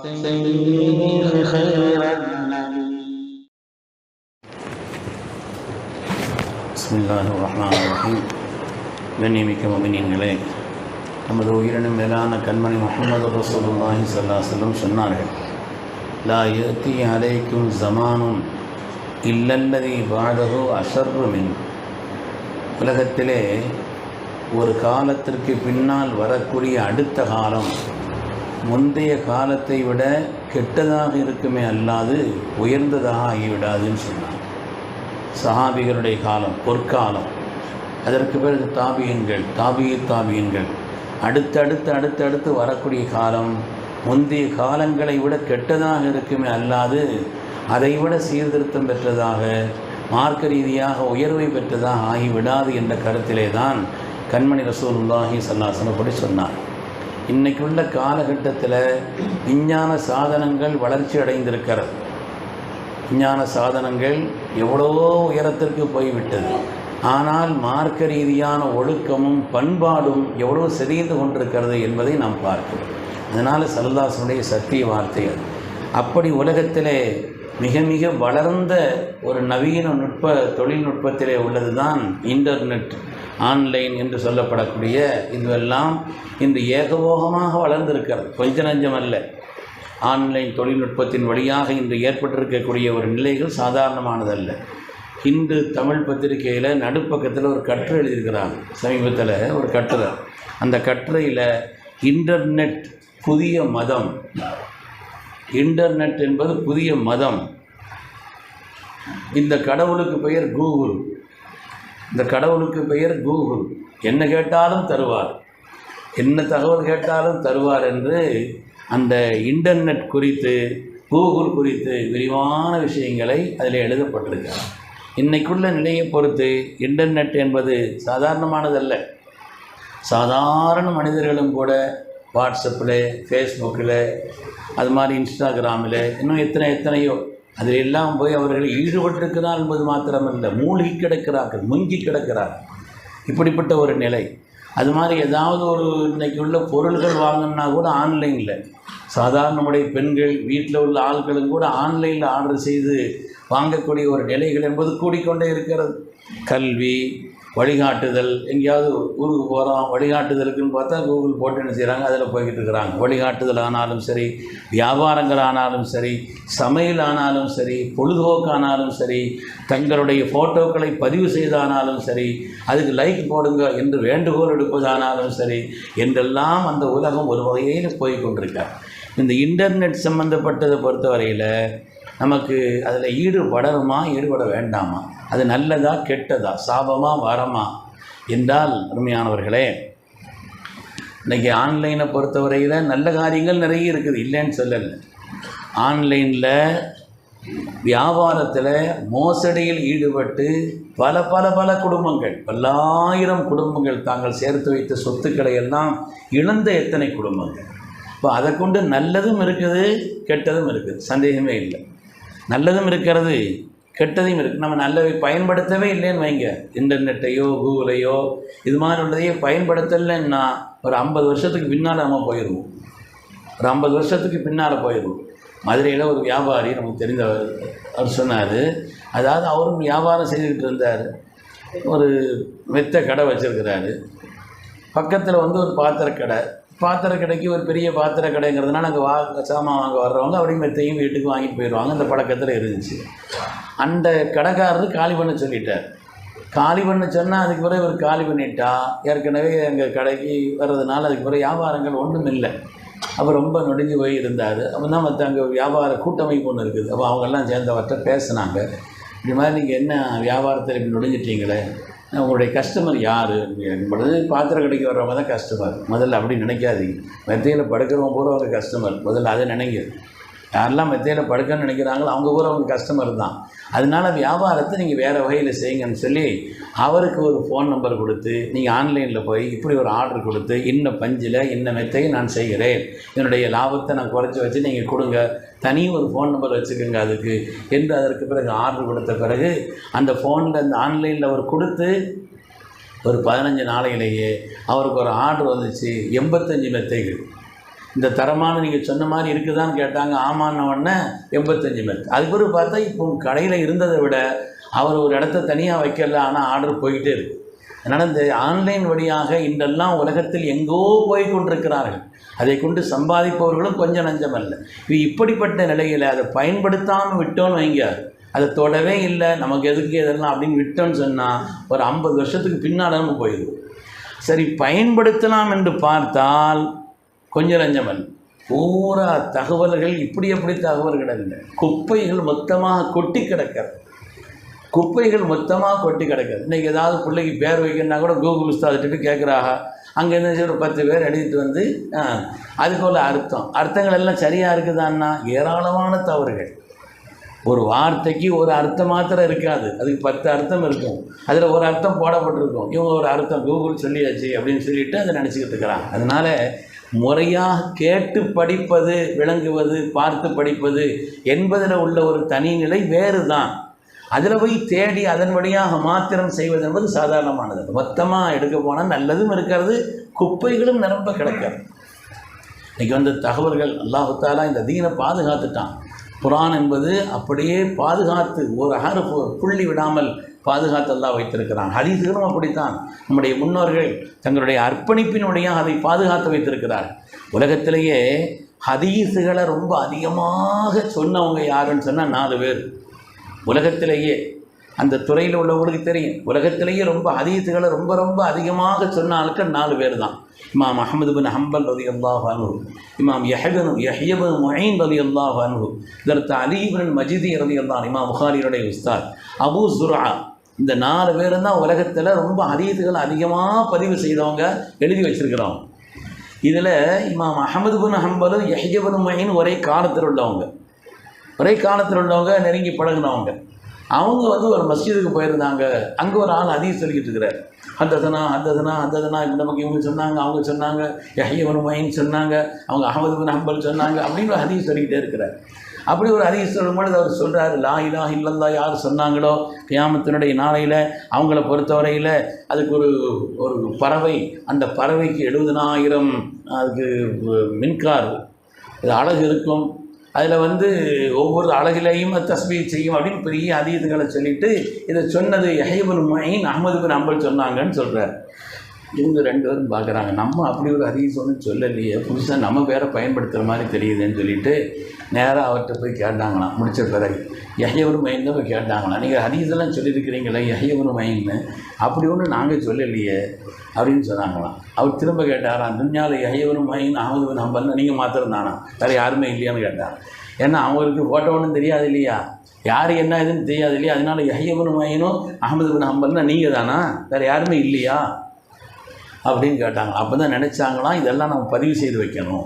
سيدي خير بسم الله الرحمن الرحيم கண்ணியமிக்க மமினியங்களே நமது உயிரினும் மேலான கண்மணி முகமது ரசூலுல்லாஹி ஸல்லல்லாஹு அலைஹி வஸல்லம் சொன்னார்கள் லா யத்தி அலைக்கும் ஜமானும் இல்லல்லதி பாடகோ அஷர்ரு மின் உலகத்திலே ஒரு காலத்திற்கு பின்னால் வரக்கூடிய அடுத்த காலம் முந்தைய காலத்தை விட கெட்டதாக இருக்குமே அல்லாது உயர்ந்ததாக ஆகிவிடாதுன்னு சொன்னார். சஹாபிகளுடைய காலம் பொற்காலம். அதற்கு பிறகு தாபியன்கள் தாபிய தாபியன்கள். அடுத்தடுத்து அடுத்தடுத்து வரக்கூடிய காலம் முந்தைய காலங்களை விட கெட்டதாக இருக்குமே அல்லாது அதைவிட சீர்திருத்தம் பெற்றதாக மார்க்க ரீதியாக உயர்வை பெற்றதாக ஆகிவிடாது என்ற கருத்திலே தான் கண்மணி ரசூலுல்லாஹி சல்லாசனப்படி சொன்னார். இன்னைக்கு உள்ள காலகட்டத்தில் விஞ்ஞான சாதனங்கள் வளர்ச்சி அடைந்திருக்கிறது. விஞ்ஞான சாதனங்கள் எவ்வளோ உயரத்திற்கு போய்விட்டது. ஆனால் மார்க்க ரீதியான ஒழுக்கமும் பண்பாடும் எவ்வளோ சிதைந்து கொண்டிருக்கிறது என்பதை நாம் பார்க்கிறோம். அதனால் சல்லாசனுடைய சத்திய வார்த்தை அது. அப்படி உலகத்திலே மிக மிக வளர்ந்த ஒரு நவீன நுட்ப தொழில்நுட்பத்திலே உள்ளது தான் இன்டர்நெட் ஆன்லைன் என்று சொல்லப்படக்கூடிய இதுவெல்லாம் இன்று ஏகபோகமாக வளர்ந்திருக்கிறது. கொஞ்ச நஞ்சம் அல்ல. ஆன்லைன் தொழில்நுட்பத்தின் வழியாக இன்று ஏற்பட்டிருக்கக்கூடிய ஒரு நிலைகள் சாதாரணமானதல்ல. இந்து தமிழ் பத்திரிகையில் நடுப்பக்கத்தில் ஒரு கட்டுரை எழுதியிருக்கிறாங்க. சமீபத்தில் ஒரு கட்டுரை. அந்த கட்டுரையில் இன்டர்நெட் புதிய மதம். இன்டர்நெட் என்பது புதிய மதம். இந்த கடவுளுக்கு பெயர் கூகுள். இந்த கடவுளுக்கு பெயர் கூகுள். என்ன கேட்டாலும் தருவார். என்ன தகவல் கேட்டாலும் தருவார் என்று அந்த இன்டர்நெட் குறித்து கூகுள் குறித்து விரிவான விஷயங்களை அதில் எழுதப்பட்டிருக்கிறார் இன்றைக்குள்ள நிலையை பொறுத்து இன்டர்நெட் என்பது சாதாரணமானதல்ல. சாதாரண மனிதர்களும் கூட வாட்ஸ்அப்பில் ஃபேஸ்புக்கில் அது மாதிரி இன்ஸ்டாகிராமில் இன்னும் எத்தனை எத்தனையோ அதில் எல்லாம் போய் அவர்கள் ஈடுபட்டிருக்கிறார் என்பது மாத்திரமல்ல மூழ்கி கிடக்கிறார்கள் முங்கி கிடக்கிறார்கள் இப்படிப்பட்ட ஒரு நிலை. அது மாதிரி ஏதாவது ஒரு இன்றைக்கி உள்ள பொருள்கள் வாங்கினா கூட ஆன்லைனில். சாதாரணமுடைய பெண்கள் வீட்டில் உள்ள ஆள்களும் கூட ஆன்லைனில் ஆர்டர் செய்து வாங்கக்கூடிய ஒரு நிலைகள் என்பது கூடிக்கொண்டே இருக்கிறது. கல்வி வழிகாட்டுதல் எங்கேயாவது ஊருக்கு போகிறோம் வழிகாட்டுதலுக்குன்னு பார்த்தா கூகுள் போட்டு என்ன செய்கிறாங்க அதில் போய்கிட்டு இருக்கிறாங்க. வழிகாட்டுதல் ஆனாலும் சரி வியாபாரங்கள் ஆனாலும் சரி சமையல் ஆனாலும் சரி பொழுதுபோக்கானாலும் சரி தங்களுடைய ஃபோட்டோக்களை பதிவு செய்தானாலும் சரி அதுக்கு லைக் போடுங்க என்று வேண்டுகோள் எடுப்பதானாலும் சரி என்றெல்லாம் அந்த உலகம் ஒரு வகையில் போய் கொண்டிருக்கார். இந்த இன்டர்நெட் சம்மந்தப்பட்டதை பொறுத்தவரையில் நமக்கு அதில் ஈடுபடணுமா ஈடுபட வேண்டாமா? அது நல்லதா கெட்டதா? சாபமா வரமா? என்றால் அருமையானவர்களே இன்றைக்கி ஆன்லைனை பொறுத்தவரையில் நல்ல காரியங்கள் நிறைய இருக்குது. இல்லைன்னு சொல்லலை. ஆன்லைனில் வியாபாரத்தில் மோசடியில் ஈடுபட்டு பல பல பல குடும்பங்கள் பல்லாயிரம் குடும்பங்கள் தாங்கள் சேர்த்து வைத்த சொத்துக்களை எல்லாம் இழந்த எத்தனை குடும்பங்கள்? இப்போ அதை கொண்டு நல்லதும் இருக்குது கெட்டதும் இருக்குது. சந்தேகமே இல்லை. நல்லதும் இருக்கிறது. கெட்டதையும் இருக்குது நம்ம நல்லவை பயன்படுத்தவே இல்லைன்னு வைங்க. இன்டர்நெட்டையோ கூகுளையோ இது மாதிரி உள்ளதையே பயன்படுத்தலைன்னா ஒரு ஐம்பது வருஷத்துக்கு பின்னால் நம்ம போயிடுவோம். ஒரு ஐம்பது வருஷத்துக்கு பின்னால் போயிடுவோம். மதுரையில் ஒரு வியாபாரி நமக்கு தெரிந்த அவர் சொன்னார். அதாவது அவரும் வியாபாரம் செய்துக்கிட்டு இருந்தார். ஒரு மெத்த கடை வச்சுருக்கிறாரு. பக்கத்தில் வந்து ஒரு பாத்திர கடை பாத்திர கடைக்கு ஒரு பெரிய பாத்திர கடைங்கிறதுனால அங்கே வா சாமான் வாங்க வர்றவங்க அப்படியே மெத்தையும் வீட்டுக்கு வாங்கிட்டு போயிடுவாங்க. அந்த பழக்கத்தில் இருந்துச்சு. அந்த கடைக்காரர் காலி பண்ண சொல்லிட்டார். காலி பண்ண சொன்னால் அதுக்கு பிறகு இவர் காலி பண்ணிட்டா. ஏற்கனவே எங்கள் கடைக்கு வர்றதுனால அதுக்கு பிறகு வியாபாரங்கள் ஒன்றும் இல்லை. அப்போ ரொம்ப நொடிஞ்சு போய் இருந்தார். அப்போ தான் மற்ற அங்கே வியாபார கூட்டமைப்பு ஒன்று இருக்குது. அப்போ அவங்கெல்லாம் சேர்ந்தவர்கிட்ட பேசினாங்க. இப்படி மாதிரி நீங்கள் என்ன வியாபாரத்தில் இப்படி நொடிஞ்சிட்டீங்களே? உங்களுடைய கஸ்டமர் யார்? என்பது பாத்திரம் கடைக்கு வர்றவங்க தான் கஸ்டமர் முதல்ல அப்படி நினைக்காதீங்க. மெத்தையில் படுக்கிறவங்க பூரா ஒரு கஸ்டமர் முதல்ல அதை நினைங்க. யாரெல்லாம் மெத்தையில் படுக்கன்னு நினைக்கிறாங்களோ அவங்க கூட அவங்க கஸ்டமர் தான். அதனால வியாபாரத்தை நீங்கள் வேறு வகையில் செய்யுங்கன்னு சொல்லி அவருக்கு ஒரு ஃபோன் நம்பர் கொடுத்து நீங்கள் ஆன்லைனில் போய் இப்படி ஒரு ஆர்டர் கொடுத்து இன்ன பஞ்சில் இன்ன மெத்தையை நான் செய்கிறேன். என்னுடைய லாபத்தை நான் குறைச்சி வச்சு நீங்கள் கொடுங்க. தனி ஒரு ஃபோன் நம்பர் வச்சுக்கோங்க அதுக்கு. என்று அதற்கு பிறகு ஆர்டர் கொடுத்த பிறகு அந்த ஃபோனில் அந்த ஆன்லைனில் அவர் கொடுத்து ஒரு பதினஞ்சு நாளையிலேயே அவருக்கு ஒரு ஆர்டர் வந்துச்சு எண்பத்தஞ்சு மெத்தைகள். இந்த தரமான நீங்கள் சொன்ன மாதிரி இருக்குதான்னு கேட்டாங்க. ஆமான்ன உடனே எண்பத்தஞ்சு மெத்தை அதுக்கு பிறகு பார்த்தா இப்போ கடையில் இருந்ததை விட அவர் ஒரு இடத்த தனியாக வைக்கல ஆனால் ஆர்டர் போயிட்டே இருக்கு. அதனால் இந்த ஆன்லைன் வழியாக இன்றெல்லாம் உலகத்தில் எங்கோ போய் கொண்டிருக்கிறார்கள். அதை கொண்டு சம்பாதிப்பவர்களும் கொஞ்சம் நஞ்சமல்ல இது இப்படிப்பட்ட நிலையில் அதை பயன்படுத்தாமல் விட்டோன்னு வைங்க. அதை தொடவே இல்லை. நமக்கு எதுக்கு எதெல்லாம் அப்படின்னு விட்டோன்னு சொன்னால் ஒரு ஐம்பது வருஷத்துக்கு பின்னால் நம்ம போயிடுது சரி பயன்படுத்தலாம் என்று பார்த்தால் கொஞ்சம் நஞ்சமன். பூரா தகவல்கள் இப்படி எப்படி தகவல்கள் இல்லை குப்பைகள் மொத்தமாக கொட்டி கிடக்கிறது. குப்பைகள் மொத்தமாக கொட்டி கிடக்குது இன்றைக்கி ஏதாவது பிள்ளைக்கு பேர் வைக்கணும்னா கூட கூகுள் உஸ்தாதிட்டு கேட்குறாங்க என்ன ஒரு பத்து பேர் எழுதிட்டு வந்து அதுக்கு உள்ள அர்த்தம். அர்த்தங்கள் எல்லாம் சரியாக இருக்குதான்னா ஏராளமான தவறுகள். ஒரு வார்த்தைக்கு ஒரு அர்த்தம் மாத்திரம் இருக்காது. அதுக்கு பத்து அர்த்தம் இருக்கும். அதில் ஒரு அர்த்தம் போடப்பட்டிருக்கும். இவங்க ஒரு அர்த்தம் கூகுள் சொல்லியாச்சு அப்படின்னு சொல்லிட்டு அதை நினச்சிக்கிட்டு இருக்கிறான் அதனால் முறையாக கேட்டு படிப்பது விளங்குவது பார்த்து படிப்பது என்பதில் உள்ள ஒரு தனிநிலை வேறு தான் அதில் போய் தேடி அதன் வழியாக மாத்திரம் செய்வது என்பது சாதாரணமானது. மொத்தமாக எடுக்க போனால் நல்லதும் இருக்கிறது குப்பைகளும் நிரம்ப கிடக்கிறது. இன்றைக்கி வந்து தகவல்கள் அல்லாஹு இந்த தீனை பாதுகாத்துட்டான். குரான் என்பது அப்படியே பாதுகாத்து ஒரு அகர புள்ளி விடாமல் பாதுகாத்து வைத்திருக்கிறான். ஹதீஸுகளும் அப்படித்தான். நம்முடைய முன்னோர்கள் தங்களுடைய அர்ப்பணிப்பினுடைய அதை பாதுகாத்து வைத்திருக்கிறார். உலகத்திலேயே ஹதீஸுகளை ரொம்ப அதிகமாக சொன்னவங்க யாருன்னு சொன்னால் நாலு பேர். உலகத்திலேயே அந்த துறையில் உள்ளவங்களுக்கு தெரியும். உலகத்திலேயே ரொம்ப ஹதீஸுகளை ரொம்ப ரொம்ப அதிகமாக சொன்ன நாலு பேர் தான். இமாம் அஹமது பின் ஹம்பல் ரதி அல்லாஹ் அனு இமாம் யஹபன் யஹ்யபன் மொயின் ரதி அல்லாஹ் அனு இதற்கு அலீபின் மஜிதி ரதி அல்லான் இமாம் புகாரியுடைய உஸ்தாத் அபு சுரா இந்த நாலு பேரும் தான் உலகத்தில் ரொம்ப அதீதுகள் அதிகமாக பதிவு செய்தவங்க எழுதி வச்சிருக்கிறவங்க. இதில் இமாம் அஹமது பின் ஹம்பலும் யஹ்யபன் மொயின் ஒரே காலத்தில் உள்ளவங்க. ஒரே காலத்தில் உள்ளவங்க நெருங்கி பழகுனவங்க. அவங்க வந்து ஒரு மஸ்ஜிதுக்கு போயிருந்தாங்க. அங்கே ஒரு ஆள் அதிகம் சொல்லிக்கிட்டு இருக்கிறார். ஹந்ததனா ஹந்ததனா அந்ததனா இந்த நமக்கு இவங்க சொன்னாங்க அவங்க சொன்னாங்க யஹ்யவன் மைன் சொன்னாங்க அவங்க அகமது பின் ஹம்பல் சொன்னாங்க அப்படின்னு ஒரு சொல்லிக்கிட்டே இருக்கிறார். அப்படி ஒரு ஹதீஸ் சொல்லும்பொழுது அவர் சொல்கிறாரு லா இலா யார் சொன்னாங்களோ கியாமத்தினுடைய நாளையில் அவங்கள பொறுத்தவரையில் அதுக்கு ஒரு ஒரு பறவை அந்த பறவைக்கு எழுபதனாயிரம் அதுக்கு மின்கார் இது அழகு இருக்கும். அதில் வந்து ஒவ்வொரு அழகிலையும் அது செய்யும் அப்படின்னு பெரிய அதீதங்களை சொல்லிட்டு இதை சொன்னது யஹைபுல் மைன் அஹமது பின் அம்பல் சொன்னாங்கன்னு சொல்கிறார் இவங்க ரெண்டு பேரும் பார்க்குறாங்க. நம்ம அப்படி ஒரு அதிகம் சொன்னு சொல்லலையே. புதுசாக நம்ம பேரை பயன்படுத்துகிற மாதிரி தெரியுதுன்னு சொல்லிட்டு நேராக அவர்கிட்ட போய் கேட்டாங்களாம். முடிச்ச பிறகு யஹ்யபுர் மைன் போய் கேட்டாங்களாம். நீங்கள் ஹதீஸெல்லாம் சொல்லியிருக்கிறீங்களே யஹ்யபுர் மைன்னு அப்படி ஒன்று நாங்கள் சொல்லலையே அப்படின்னு சொன்னாங்களாம். அவர் திரும்ப கேட்டாராம் துன்யாவில் யஹ்யபுர் மைன் அகமது நம்பர்னு நீங்கள் மாத்திரம் தானா வேறு யாருமே இல்லையான்னு கேட்டார். ஏன்னா அவங்களுக்கு ஃபோட்டோ ஒன்றும் தெரியாது இல்லையா? யார் என்ன இதுன்னு தெரியாது இல்லையா? அதனால யஹ்யபுன் மைனும் அகமது பின் ஹம்பல்னா நீங்கள் தானா வேறு யாருமே இல்லையா? அப்படின்னு கேட்டாங்க அப்போ தான் நினச்சாங்களாம் இதெல்லாம் நம்ம பதிவு செய்து வைக்கணும்.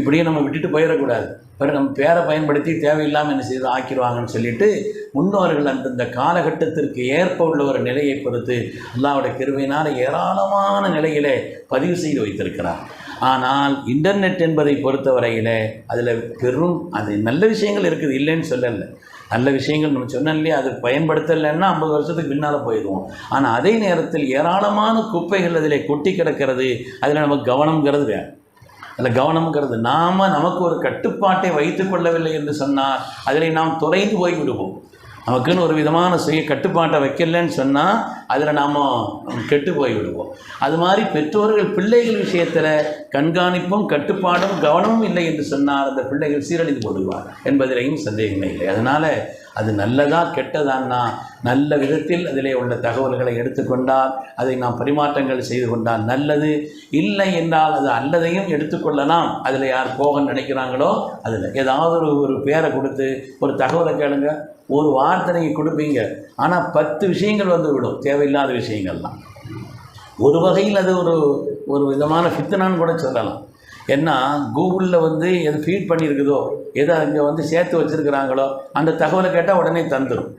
இப்படியே நம்ம விட்டுட்டு போயிடக்கூடாது. பிறகு நம்ம பேரை பயன்படுத்தி தேவையில்லாமல் என்ன செய்து ஆக்கிடுவாங்கன்னு சொல்லிட்டு முன்னோர்கள் அந்தந்த காலகட்டத்திற்கு ஏற்ப உள்ள ஒரு நிலையை பொறுத்து அல்லாவோட கிருவையினால் ஏராளமான நிலையிலே பதிவு செய்து வைத்திருக்கிறார். ஆனால் இன்டர்நெட் என்பதை பொறுத்தவரையில் அதில் பெரும் அது நல்ல விஷயங்கள் இருக்குது இல்லைன்னு சொல்லலை. நல்ல விஷயங்கள் நம்ம சொன்னோம் இல்லையா அது பயன்படுத்தலைன்னா ஐம்பது வருஷத்துக்கு பின்னால் போயிடுவோம். ஆனால் அதே நேரத்தில் ஏராளமான குப்பைகள் அதில் கொட்டி கிடக்கிறது அதில் நமக்கு கவனம்ங்கிறது வேணும் அதில் கவனம்ங்கிறது நாம் நமக்கு ஒரு கட்டுப்பாட்டை வைத்துக் கொள்ளவில்லை என்று சொன்னால் அதில் நாம் தொலைந்து போய் விடுவோம் நமக்குன்னு ஒரு விதமான சுய கட்டுப்பாட்டை வைக்கலன்னு சொன்னால் அதில் நாம் கெட்டு போய் விடுவோம் அது மாதிரி பெற்றோர்கள் பிள்ளைகள் விஷயத்தில் கண்காணிப்பும் கட்டுப்பாடும் கவனமும் இல்லை என்று சொன்னால் அந்த பிள்ளைகள் சீரழிந்து போடுவார் என்பதிலையும் சந்தேகமே இல்லை. அதனால் அது நல்லதா கெட்டதான்னா நல்ல விதத்தில் அதிலே உள்ள தகவல்களை எடுத்துக்கொண்டால் அதை நாம் பரிமாற்றங்கள் செய்து கொண்டால் நல்லது. இல்லை என்றால் அது அல்லதையும் எடுத்துக்கொள்ளலாம் அதில் யார் போக நினைக்கிறாங்களோ அதில். ஏதாவது ஒரு ஒரு பேரை கொடுத்து ஒரு தகவலை கேளுங்க. ஒரு வார்த்தை நீங்கள் கொடுப்பீங்க. ஆனால் பத்து விஷயங்கள் வந்து விடும். தேவையில்லாத விஷயங்கள்லாம். ஒரு வகையில் அது ஒரு ஒரு விதமான ஃபித்தனான்னு கூட சொல்லலாம். ஏன்னா கூகுளில் வந்து எது ஃபீட் பண்ணியிருக்குதோ எதை அங்கே வந்து சேர்த்து வச்சுருக்கிறாங்களோ அந்த தகவலை கேட்டால் உடனே தந்துடும்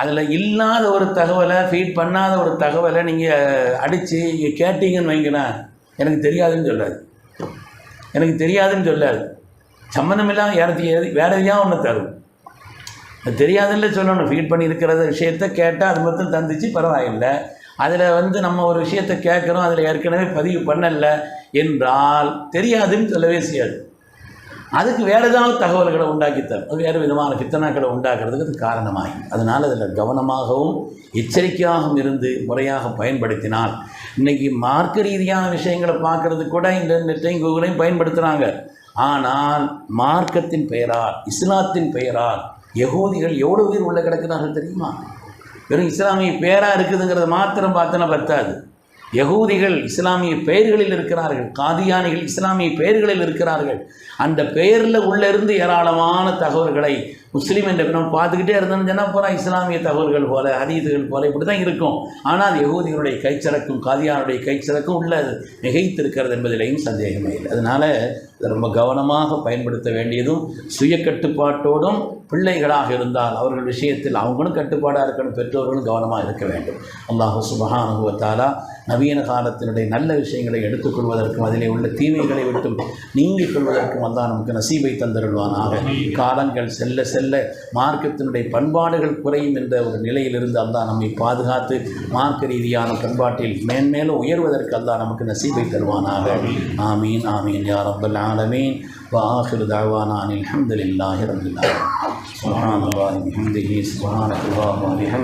அதில் இல்லாத ஒரு தகவலை ஃபீட் பண்ணாத ஒரு தகவலை நீங்கள் அடித்து கேட்டீங்கன்னு வைங்களேன் எனக்கு தெரியாதுன்னு சொல்லாது. எனக்கு தெரியாதுன்னு சொல்லாது. சம்மந்தமில்லாமல் யாருக்கு வேறு வேற ஒன்று தரும். தெரியாதுல்ல சொல்லணும். ஃபீட் பண்ணி இருக்கிற விஷயத்த கேட்டால் அது மட்டும் தந்துச்சு பரவாயில்லை. அதில் வந்து நம்ம ஒரு விஷயத்தை கேட்குறோம் அதில் ஏற்கனவே பதிவு பண்ணல என்றால் தெரியாதுன்னு சொல்லவே செய்யாது. அதுக்கு வேறு ஏதாவது தகவல்களை உண்டாக்கி தரும். அது வேறு விதமான பித்தனாக்களை உண்டாக்குறதுக்கு அது காரணமாகி. அதனால் அதில் கவனமாகவும் எச்சரிக்கையாகவும் இருந்து முறையாக பயன்படுத்தினால் இன்றைக்கி மார்க்க ரீதியான விஷயங்களை பார்க்குறதுக்கு கூட இன்டர்நெட்டையும் கூகுளையும் பயன்படுத்துகிறாங்க ஆனால் மார்க்கத்தின் பெயரால் இஸ்லாத்தின் பெயரால் யகூதிகள் எவ்வளோ உயிர் உள்ள கிடக்கிறார்கள் தெரியுமா? வெறும் இஸ்லாமிய பேராக இருக்குதுங்கிறத மாத்திரம் பார்த்தனா பத்தாது. யகூதிகள் இஸ்லாமிய பெயர்களில் இருக்கிறார்கள். காதியானிகள் இஸ்லாமிய பெயர்களில் இருக்கிறார்கள். அந்த பெயரில் உள்ளிருந்து ஏராளமான தகவல்களை முஸ்லீம் என்ற நம்ம பார்த்துக்கிட்டே இருந்தோம்னு சொன்னால் பூரா இஸ்லாமிய தகவல்கள் போல அதீதுகள் போல இப்படி தான் இருக்கும். ஆனால் அது யகூதிகளுடைய கைச்சரக்கும் காதியானுடைய கைச்சரக்கும் உள்ள மிகைத்திருக்கிறது என்பதிலேயும் சந்தேகமே இல்லை. அதனால் இதை ரொம்ப கவனமாக பயன்படுத்த வேண்டியதும் சுய கட்டுப்பாட்டோடும் பிள்ளைகளாக இருந்தால் அவர்கள் விஷயத்தில் அவங்களும் கட்டுப்பாடாக இருக்கணும் பெற்றோர்களும் கவனமாக இருக்க வேண்டும். அல்லாஹு சுபஹானுவத்தாலா நவீன காலத்தினுடைய நல்ல விஷயங்களை எடுத்துக்கொள்வதற்கும் அதிலே உள்ள தீமைகளை விட்டும் நீங்கிக் கொள்வதற்கும் அல்லாஹ் நமக்கு நசீபை தந்திருவானாக காலங்கள் செல்ல செல்ல மார்க்கத்தினுடைய பண்பாடுகள் குறையும் என்ற ஒரு நிலையிலிருந்து அல்லா நம்மை பாதுகாத்து மார்க்க ரீதியான பண்பாட்டில் மேன்மேலும் உயர்வதற்கு அல்லா நமக்கு நசீபை தருவானாக. ஆமீன் ஆமீன். யார் அப்துல்லா العالمين وآخر دعوانا أن الحمد لله رب العالمين. سبحان الله بحمده سبحانك الله وبحمده.